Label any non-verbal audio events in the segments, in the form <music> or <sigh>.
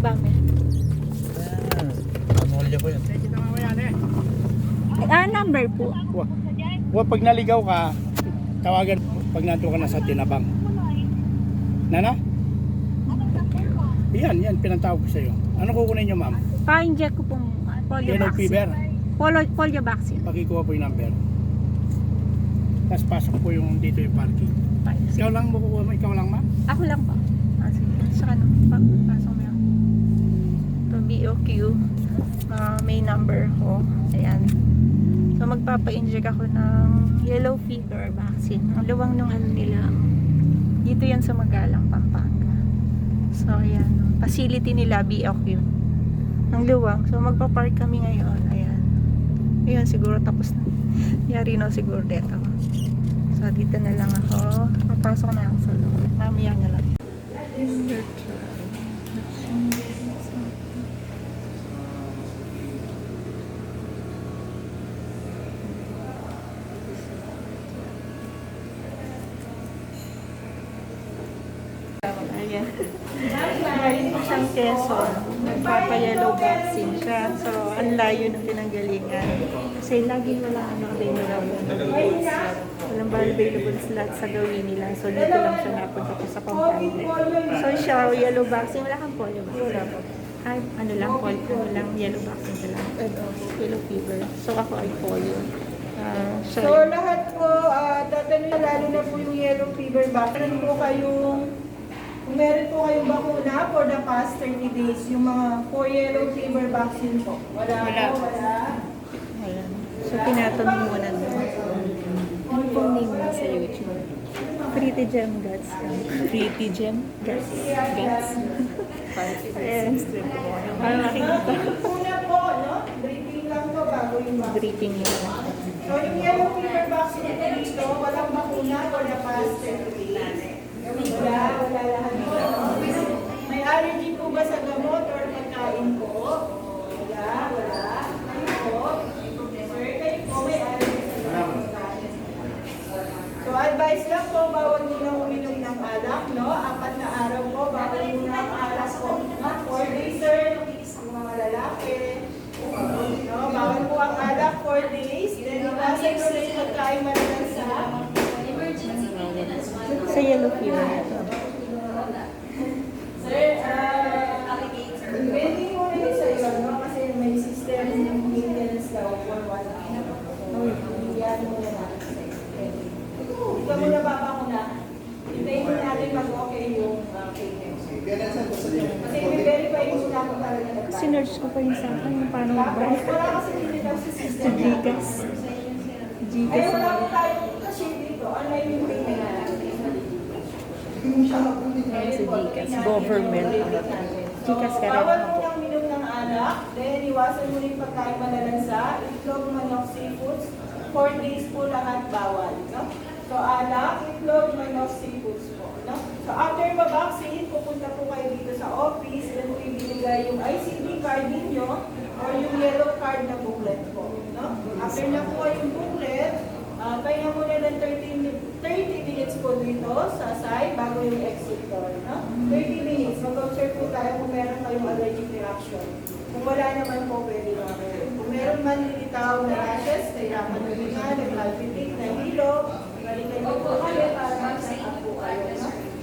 ba, me? Ano ulit po yun? Ah, number po. Wa, wa pag naligaw ka, tawagan pag nandun ka na sa tinabang. Nana? Yan, yan, pinantawag ko sa iyo. Ano kukunin niyo, ma'am? Pa-inject ko pong polio Yellow vaccine. fever. Polio, polio vaccine. Pakikuha po yung number. Tapos pasok po yung dito yung parking. Pa- Ikaw lang makukuha mo, ikaw lang, ma'am? Ako lang po. Ah, sige. Saka na. Pa- pasok Ito, BOQ. Ah, may number ko. Ayan. So, magpapa-inject ako ng yellow fever vaccine. Ang luwang nung ano nila. Dito yan sa Magalang, Pampanga. So, ayan. Facility nila, BOQ. Ang luwang. So, magpa-park kami ngayon. Ayan. Ngayon, siguro tapos na. Yari na siguro dito. So, dito na lang ako. Papasok na ako sa loob. Mamaya na lang. Ayan. Galing po siyang Quezon. Nagpapa-yellow vaccine siya. So, ang layo ng pinanggalingan. Kasi lagi wala ano available. Walang ba available slot sa gawin nila. So, dito lang siya napunta ko sa Pampanga. So, siya, yellow vaccine. Wala kang polio vaccine. Ay, ano lang, polio ano lang, yellow vaccine ka lang. Yellow fever. So, ako ay polio. Siya So lahat po, uh, tatanong lalo na po yung yellow fever vaccine po kayong, kung meron po kayong bakuna for the past 30 days, yung mga for yellow fever vaccine po. Wala, Wala. po, wala. Ayan. So, tinatanong muna doon. Ano pong name mo sa YouTube? Pretty Gem Guts. Pretty Gem Guts. Guts. Ayan. Para makikita. Una po, no? Briefing lang po bago yung vaccine. Briefing nila. So yung yellow fever vaccine dito, walang bakuna for the past 30 days. Wala, wala lahat po. May allergy po ba sa gamot or pagkain po? Wala, wala. Ano po? Sir, kayo po may allergy sa gamot pagkain. So advice lang po, bawal muna uminom ng alak, no? Apat na araw po, bawal muna ang alak po. Four days, sir, ang mga lalaki. No, bawal po ang alak for days. Then, po rin pagkain malalansa. Sa yellow fever ah, depende mo rin sa iyo, no? Kasi may system maintenance daw for one hour. No, yan mo na natin sa iyo. Hindi ka muna babakuna. Hintayin mo natin mag-okay yung uh, payment. Kasi i-verify mo na kung talaga nagbayad. Sinerge ko pa yun sa akin yung paano magbayad. Wala kasi hindi daw sa Sa system. Gcash. Ay, Gcash. wala po tayong kasi dito. Online yung payment natin. Sa Gcash. Government. Gcash ka rin Bawal mo nang minom ng alak, then iwasan mo rin pagkain malalansa, itlog, manok, seafoods, 4 days po lahat bawal, no? So alak, itlog, manok, seafoods po, no? So after ma-vaccine, pupunta po kayo dito sa office, then po ibinigay yung ICD card ninyo or yung yellow card na booklet po, no? After na po yung booklet, uh, pahinga muna ng 30, mi- 30 minutes po dito sa side bago yung exit door, no? 30 minutes, mag-observe po tayo kung meron kayong allergic reaction. Kung wala naman po, pwede na kayo. Kung meron man lilitaw na rashes, kailangan huminga, nag-palpitate, nahilo, po po?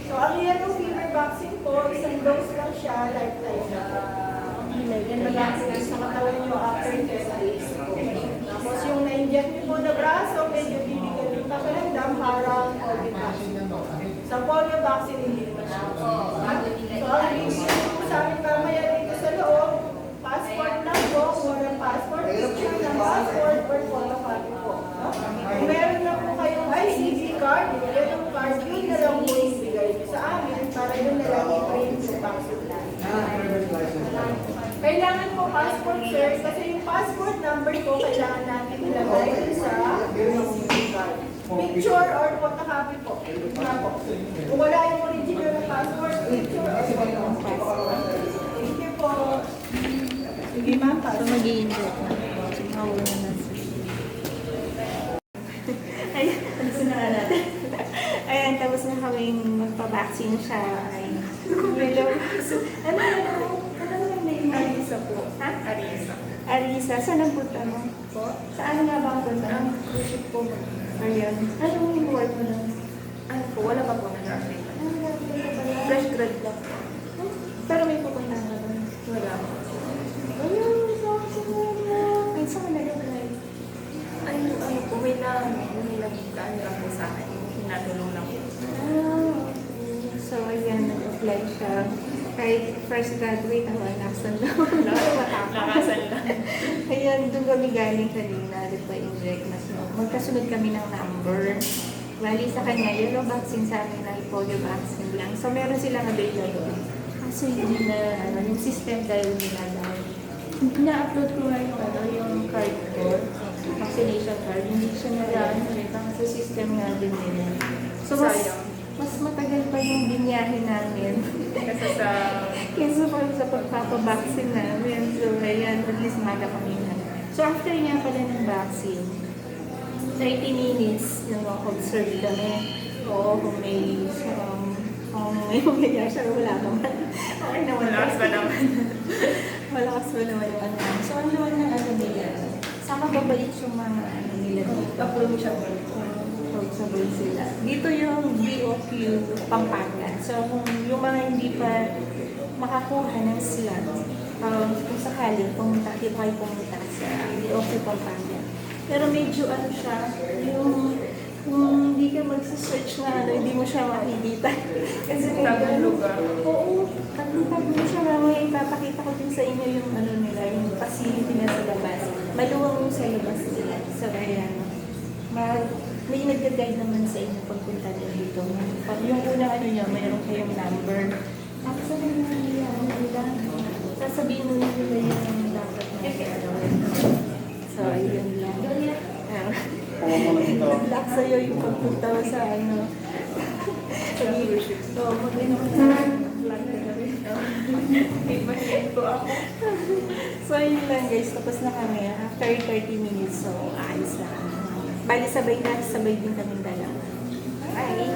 So, ang yellow fever vaccine po, isang dose lang siya, lifetime na. Yan mag-vaccine sa katawan niyo after 10 days po. Tapos yung na-inject niyo po na braso, medyo bibigyan yung pakiramdam parang COVID vaccine. Sa polio vaccine, hindi naman siya. So, ang bibigyan niyo po sa amin mamaya dito sa loob, passport lang po, mura passport, picture ng passport, or photocopy po. No? Kung meron na po kayong Card, yung yellow card, yun na lang po ibigay niyo sa amin para yun na lang i-print yung vaccine natin. Kailangan po passport, sir, kasi yung passport number ko kailangan natin ilagay dun sa card. Picture or photocopy po. Nga po. Kung wala yung original na passport, picture or photocopy. Thank you po. Sige ma'am, So, mag inject na. Mawala na siya. Ayan, tapos na natin. Ayan, na kaming magpa-vaccine siya. Ay, hello. Ano, ano, ano, Arisa po. Ha? Arisa. Arisa, saan ang punta mo? Po? Saan nga ba ang punta? Ang cruise ship po. Ayan. Anong work mo lang? Ano po, wala pa po nag-update. Fresh grad First graduate, ako, nakasan <laughs> lang. Nakasan lang. <laughs> Ayan, doon kami galing kanina, di ba, inject na so, magkasunod kami ng number. Bali sa kanya, yellow vaccine sa amin ay polio vaccine lang. So meron silang available. Kaso hindi na, ano, yung system dahil nila dahil na-upload ko nga yung, ano, yung card ko, vaccination card, hindi siya na ano, eh, baka sa system nga din nila. So mas. Mas matagal pa yung binyahe namin. Kasi sa, <laughs> Kesa pa sa pagpapabaksin namin. So, ayan, at least maaga kami na. So, after niya pala ng vaccine, 30 minutes nang observe kami. Oo, kung may, um, kung may umiyak siya, wala naman. <laughs> Okay naman. malakas pa naman. <laughs> Malakas pa naman yung ano. So, ang naman ng ano nila, saka babalik yung mga ano nila dito. Approachable. Approachable sila. Dito yung BOQ Pampanga. So, kung yung mga hindi pa makakuha ng slot, um, kung sakali, pumunta, di ba kayo pumunta sa BOQ Pampanga. Pero medyo ano siya, yung kung hindi ka magsa-search na ano, hindi mo siya makikita. <laughs> Kasi ano, lugar. Oo, tagong-tagong siya. Mamaya ipapakita ko din sa inyo yung ano nila, yung facility na sa labas. Maluwang yung sa labas nila. So, ayan. Ma may nagka-guide naman sa inyo pagpunta nyo dito. Yung unang ano nyo, mayroon kayong number. Tapos ano yung ano nila, sasabihin mo nila yung dapat na gagawin. So, ayun lang. Ah, <laughs> Good luck sa'yo yung pagpunta mo sa ano. <laughs> So, mag-inom na. So, yun lang guys. Tapos na kami. After 30 minutes, so ayos na. Bali, sabay na. Sabay din kami dalawa. Bye!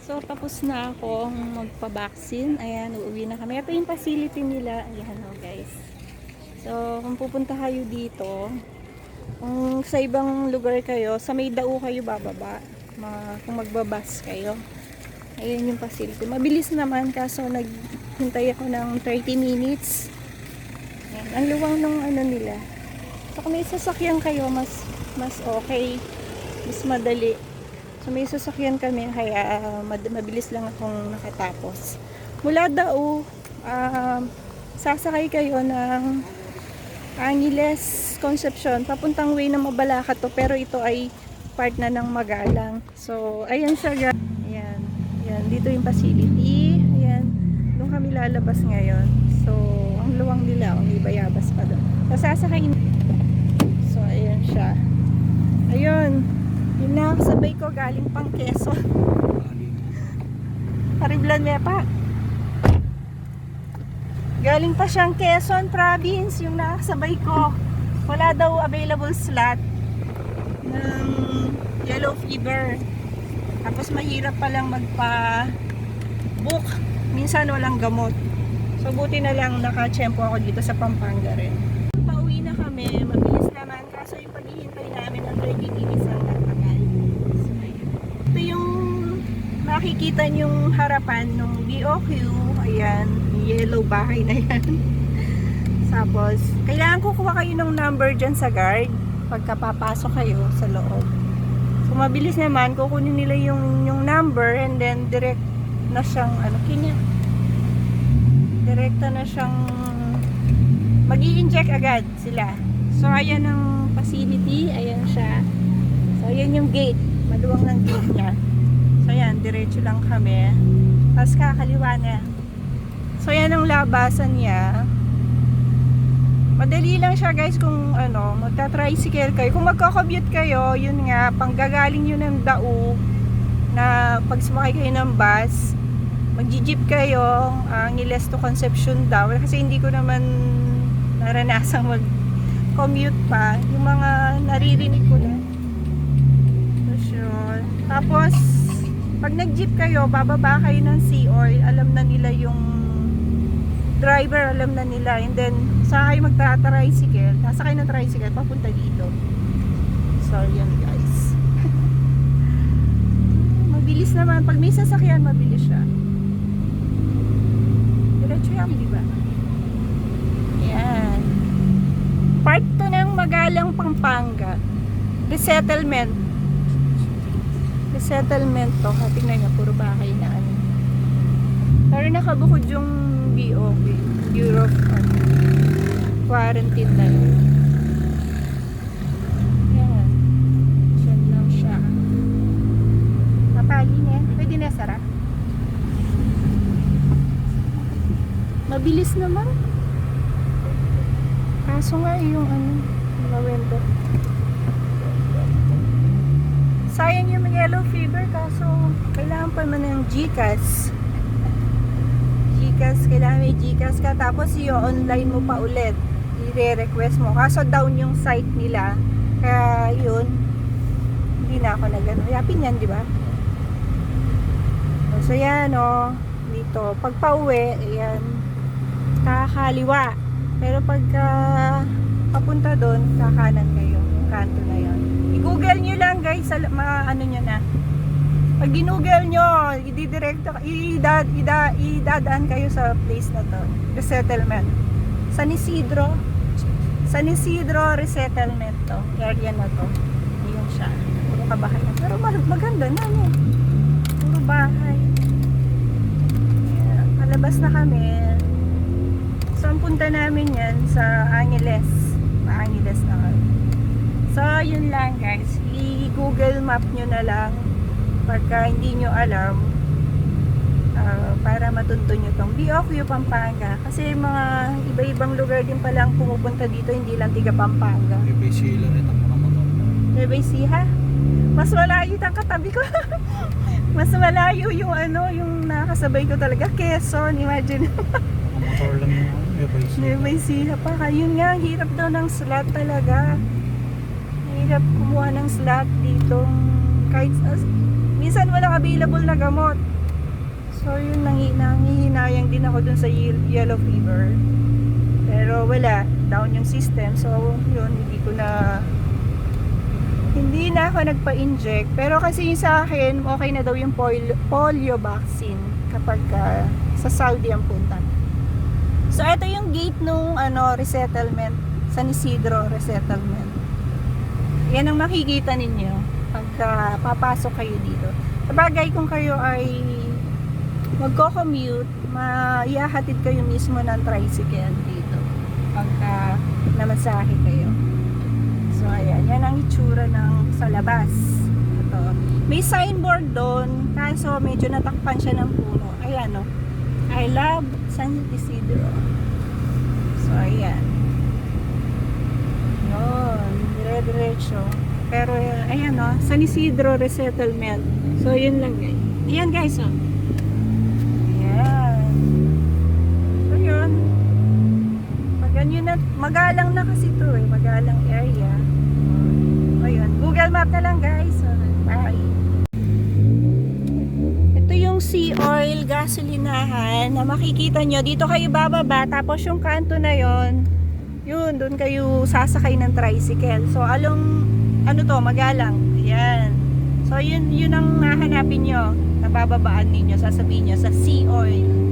So, tapos na akong magpa-vaccine. Ayan, uuwi na kami. Ito yung facility nila. Ayan o guys. So, kung pupunta kayo dito, kung sa ibang lugar kayo, sa may dao kayo bababa. Ma, kung magbabas kayo. Ayan yung facility. Mabilis naman kaso naghintay ako ng 30 minutes. Ayan, ang luwang ng ano nila. So kung may sasakyan kayo, mas mas okay. Mas madali. So may sasakyan kami kaya mad- mabilis lang akong nakatapos. Mula Dao, um, sasakay kayo ng Angeles Concepcion. Papuntang way ng Mabalaka to pero ito ay part na ng Magalang. So ayan siya guys. Ayan. Ayan. Dito yung facility. Ayan. Doon kami lalabas ngayon. So, ang luwang nila. Ang may bayabas pa doon. Sasasakay So, ayan siya. Ayun. Yung nakasabay ko galing pang Quezon. <laughs> Pariblan niya pa. Galing pa siyang Quezon province yung nakasabay ko. Wala daw available slot ng yellow fever. Tapos mahirap palang magpa book. Minsan walang gamot. So buti na lang nakachempo ako dito sa Pampanga rin. Pauwi na kami. Mabilis makikita yung harapan ng BOQ. Ayan. Yellow bahay na yan. <laughs> Tapos, kailangan kukuha kayo ng number dyan sa guard pagkapapasok kayo sa loob. So, mabilis naman, kukunin nila yung, yung number and then direct na siyang, ano, kinya. Direkta na siyang mag inject agad sila. So, ayan ang facility. Ayan siya. So, ayan yung gate. Maluwang ng gate niya. So, ayan, diretso lang kami. Tapos kakaliwa na. So, ayan ang labasan niya. Madali lang siya guys kung ano, magta-tricycle kayo. Kung magko-commute kayo, yun nga, panggagaling yun ng dao na pag sumakay kayo ng bus, magji-jeep kayo, ang Iles to Concepcion daw. Kasi hindi ko naman naranasang mag-commute pa. Yung mga naririnig ko na. Tapos, pag nag-jeep kayo, bababa kayo ng sea oil, alam na nila yung driver, alam na nila. And then, sa kayo magta-tricycle, nasa kayo ng tricycle, papunta dito. So, yun guys. <laughs> mabilis naman. Pag may sasakyan, mabilis siya. Diretso yan, di ba? Yan. Part to ng Magalang, Pampanga. Resettlement. Resettlement to. Ha, tingnan niyo, puro bahay na ano. Pero nakabukod yung BOP. Bureau of ano, Quarantine na yun. Yan. Diyan siya. Mapali niya. Pwede na sara. Mabilis naman. Kaso nga yung ano, mga window. Sayang yung yellow fever kaso kailangan pa man ng GCAS. GCAS, kailangan may GCAS ka tapos yung online mo pa ulit. I-request mo. Kaso down yung site nila. Kaya yun, hindi na ako nag-ano. Yapin yan, di ba? So yan o, dito. Pag pauwi, ayan, kakaliwa. Pero pagka papunta doon, kakanan kayo. Yung kanto na yon. I-google nyo lang guys, sa, ano nyo na. Pag ginugel nyo, ididirekta, ida, ida, idadaan kayo sa place na to. Resettlement. San Isidro. San Isidro Resettlement to. Area na to. Yun siya. Puro kabahayan. Pero ma- maganda na yun. Puro bahay. Ayan. Palabas na kami. So, ang punta namin yan sa Angeles. Ma-Angeles na kami. So, yun lang guys. I-google map nyo na lang pagka hindi nyo alam ah, para matunto nyo tong BOQ Pampanga. Kasi mga iba-ibang lugar din pala ang pumupunta dito, hindi lang tiga Pampanga. May sila rin ang mga motor. Nueva Ecija? Mas malayo ang katabi ko. <laughs> Mas malayo yung ano, yung nakasabay ko talaga. Quezon, imagine. <laughs> Motor lang yung Nueva Ecija pa. Yun nga, hirap daw ng slot talaga. Hirap kumuha ng slot dito. Kahit, as, minsan walang available na gamot. So yun, nangi, nangihinayang din ako dun sa ye- yellow fever. Pero wala, down yung system. So yun, hindi ko na hindi na ako nagpa-inject. Pero kasi sa akin, okay na daw yung polio, polio vaccine kapag ah, sa Saudi ang punta. So, ito yung gate nung ano, resettlement. San Isidro Resettlement. Yan ang makikita ninyo pagka papasok kayo dito. Sabagay kung kayo ay magko-commute, maihahatid kayo mismo ng tricycle dito. Pagka namasahe kayo. So, ayan. Yan ang itsura ng sa labas. Ito. May signboard doon, kaso medyo natakpan siya ng puno. Ayan, no. I love San Isidro. So, ayan. Yun. Dire-diretso. Pero, ayan, no. San Isidro Resettlement. So, yun lang, guys. Ayan, guys, oh. Ayan. So, yun. Pag ganyan na, magalang na kasi to eh. Magalang area. Ayun. Google Map na lang, guys. Bye. Ito yung sea oil gasolinahan na makikita nyo. Dito kayo bababa, tapos yung kanto na yon yun, doon kayo sasakay ng tricycle. So, along, ano to, magalang. Yan. So, yun, yun ang hahanapin nyo. Nabababaan ninyo, sasabihin nyo sa sea oil.